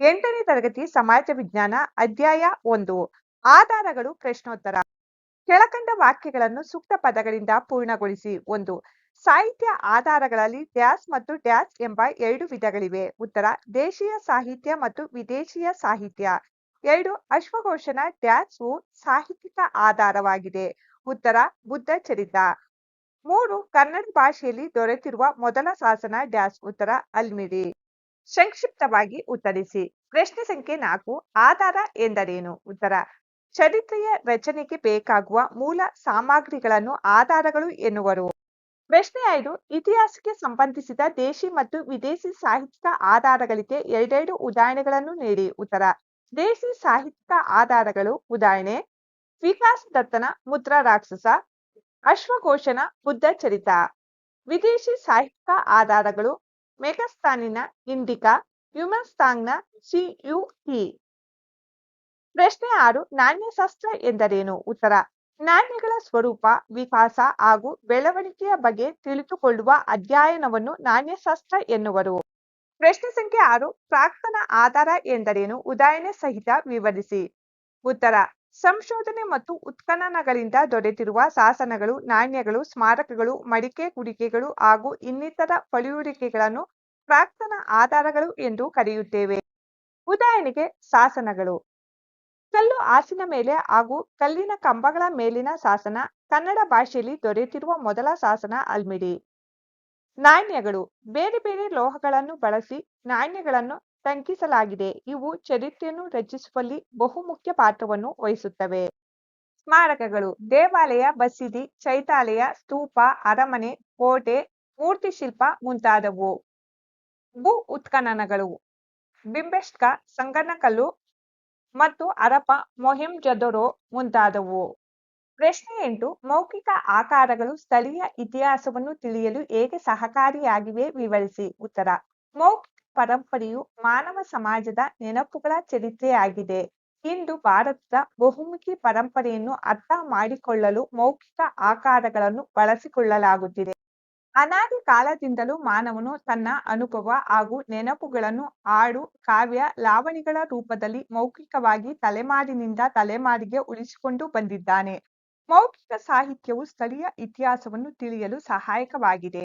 ಎಂಟನೇ ತರಗತಿ ಸಮಾಜ ವಿಜ್ಞಾನ ಅಧ್ಯಾಯ ಒಂದು. ಆಧಾರಗಳು ಪ್ರಶ್ನೋತ್ತರ. ಕೆಳಕಂಡ ವಾಕ್ಯಗಳನ್ನು ಸೂಕ್ತ ಪದಗಳಿಂದ ಪೂರ್ಣಗೊಳಿಸಿ. ಒಂದು, ಸಾಹಿತ್ಯ ಆಧಾರಗಳಲ್ಲಿ ಡ್ಯಾಸ್ ಮತ್ತು ಡ್ಯಾಸ್ ಎಂಬ ಎರಡು ವಿಧಗಳಿವೆ. ಉತ್ತರ, ದೇಶೀಯ ಸಾಹಿತ್ಯ ಮತ್ತು ವಿದೇಶೀಯ ಸಾಹಿತ್ಯ. ಎರಡು, ಅಶ್ವಘೋಷನ ಡ್ಯಾಸ್ವು ಸಾಹಿತ್ಯಿಕ ಆಧಾರವಾಗಿದೆ. ಉತ್ತರ, ಬುದ್ಧ ಚರಿತ. ಮೂರು, ಕನ್ನಡ ಭಾಷೆಯಲ್ಲಿ ದೊರೆತಿರುವ ಮೊದಲ ಶಾಸನ ಡ್ಯಾಸ್. ಉತ್ತರ, ಅಲ್ಮಿಡಿ. ಸಂಕ್ಷಿಪ್ತವಾಗಿ ಉತ್ತರಿಸಿ. ಪ್ರಶ್ನೆ ಸಂಖ್ಯೆ ನಾಲ್ಕು, ಆಧಾರ ಎಂದರೇನು? ಉತ್ತರ, ಚರಿತ್ರೆಯ ರಚನೆಗೆ ಬೇಕಾಗುವ ಮೂಲ ಸಾಮಗ್ರಿಗಳನ್ನು ಆಧಾರಗಳು ಎನ್ನುವರು. ಪ್ರಶ್ನೆ ಐದು, ಇತಿಹಾಸಕ್ಕೆ ಸಂಬಂಧಿಸಿದ ದೇಶಿ ಮತ್ತು ವಿದೇಶಿ ಸಾಹಿತ್ಯಿಕ ಆಧಾರಗಳಿಗೆ ಎರಡೆರಡು ಉದಾಹರಣೆಗಳನ್ನು ನೀಡಿ. ಉತ್ತರ, ದೇಶಿ ಸಾಹಿತ್ಯಿಕ ಆಧಾರಗಳು ಉದಾಹರಣೆ, ವಿಕಾಸ್ ದತ್ತನ ಮುದ್ರ ರಾಕ್ಷಸ, ಅಶ್ವಘೋಷನ ಬುದ್ಧ ಚರಿತ. ವಿದೇಶಿ ಸಾಹಿತ್ಯಿಕ ಆಧಾರಗಳು ಮೆಗಸ್ತಾನಿನ ಇಂಡಿಕಾ ಹ್ಯೂಮನ್ಸ್ತಾಂಗ್ನ ಸಿಯುಇ ಪ್ರಶ್ನೆ ಆರು ನಾಣ್ಯಶಾಸ್ತ್ರ ಎಂದರೇನು? ಉತ್ತರ, ನಾಣ್ಯಗಳ ಸ್ವರೂಪ, ವಿಕಾಸ ಹಾಗೂ ಬೆಳವಣಿಗೆಯ ಬಗ್ಗೆ ತಿಳಿದುಕೊಳ್ಳುವ ಅಧ್ಯಯನವನ್ನು ನಾಣ್ಯಶಾಸ್ತ್ರ ಎನ್ನುವರು. ಪ್ರಶ್ನೆ ಸಂಖ್ಯೆ ಆರು, ಪ್ರಾಕ್ತನ ಆಧಾರ ಎಂದರೇನು? ಉದಾಹರಣೆ ಸಹಿತ ವಿವರಿಸಿ. ಉತ್ತರ ಸಂಶೋಧನೆ ಮತ್ತು ಉತ್ಖನನಗಳಿಂದ ದೊರೆತಿರುವ ಶಾಸನಗಳು ನಾಣ್ಯಗಳು, ಸ್ಮಾರಕಗಳು, ಮಡಿಕೆ ಕುಡಿಕೆಗಳು ಹಾಗೂ ಇನ್ನಿತರ ಪಳೆಯುಳಿಕೆಗಳನ್ನು ಪ್ರಾಕ್ತನ ಆಧಾರಗಳು ಎಂದು ಕರೆಯುತ್ತೇವೆ. ಉದಾಹರಣೆಗೆ ಶಾಸನಗಳು ಕಲ್ಲು ಹಾಸಿನ ಮೇಲೆ ಹಾಗೂ ಕಲ್ಲಿನ ಕಂಬಗಳ ಮೇಲಿನ ಶಾಸನ ಕನ್ನಡ ಭಾಷೆಯಲ್ಲಿ ದೊರೆತಿರುವ ಮೊದಲ ಶಾಸನ ಅಲ್ಮಿಡಿ ನಾಣ್ಯಗಳು. ಬೇರೆ ಬೇರೆ ಲೋಹಗಳನ್ನು ಬಳಸಿ ನಾಣ್ಯಗಳನ್ನು ಟಂಕಿಸಲಾಗಿದೆ ಇವು ಚರಿತ್ರೆಯನ್ನು ರಚಿಸುವಲ್ಲಿ ಬಹುಮುಖ್ಯ ಪಾತ್ರವನ್ನು ವಹಿಸುತ್ತವೆ. ಸ್ಮಾರಕಗಳು, ದೇವಾಲಯ ಬಸದಿ ಚೈತಾಲಯ ಸ್ತೂಪ, ಅರಮನೆ, ಕೋಟೆ, ಮೂರ್ತಿಶಿಲ್ಪ ಮುಂತಾದವು. ಭೂ ಉತ್ಖನನಗಳು ಬಿಂಬೆಷ್ಕ ಸಂಗನಕಲ್ಲು ಮತ್ತು ಅರಪ, ಮೊಹಿಂ ಜದೊರೋ ಮುಂತಾದವು. ಪ್ರಶ್ನೆ ಎಂಟು, ಮೌಖಿಕ ಆಕಾರಗಳು ಸ್ಥಳೀಯ ಇತಿಹಾಸವನ್ನು ತಿಳಿಯಲು ಹೇಗೆ ಸಹಕಾರಿಯಾಗಿವೆ? ವಿವರಿಸಿ, ಉತ್ತರ. ಮೌಖಿಕ ಪರಂಪರೆಯು ಮಾನವ ಸಮಾಜದ ನೆನಪುಗಳ ಚರಿತ್ರೆಯಾಗಿದೆ ಇಂದು ಭಾರತದ ಬಹುಮುಖಿ ಪರಂಪರೆಯನ್ನು ಅರ್ಥ ಮಾಡಿಕೊಳ್ಳಲು ಮೌಖಿಕ ಆಕಾರಗಳನ್ನು ಬಳಸಿಕೊಳ್ಳಲಾಗುತ್ತಿದೆ. ಅನಾದಿ ಕಾಲದಿಂದಲೂ ಮಾನವನು ತನ್ನ ಅನುಭವ ಹಾಗೂ ನೆನಪುಗಳನ್ನು ಹಾಡು, ಕಾವ್ಯ, ಲಾವಣಿಗಳ ರೂಪದಲ್ಲಿ ಮೌಖಿಕವಾಗಿ ತಲೆಮಾರಿನಿಂದ ತಲೆಮಾರಿಗೆ ಉಳಿಸಿಕೊಂಡು ಬಂದಿದ್ದಾನೆ. ಮೌಖಿಕ ಸಾಹಿತ್ಯವು ಸ್ಥಳೀಯ ಇತಿಹಾಸವನ್ನು ತಿಳಿಯಲು ಸಹಾಯಕವಾಗಿದೆ.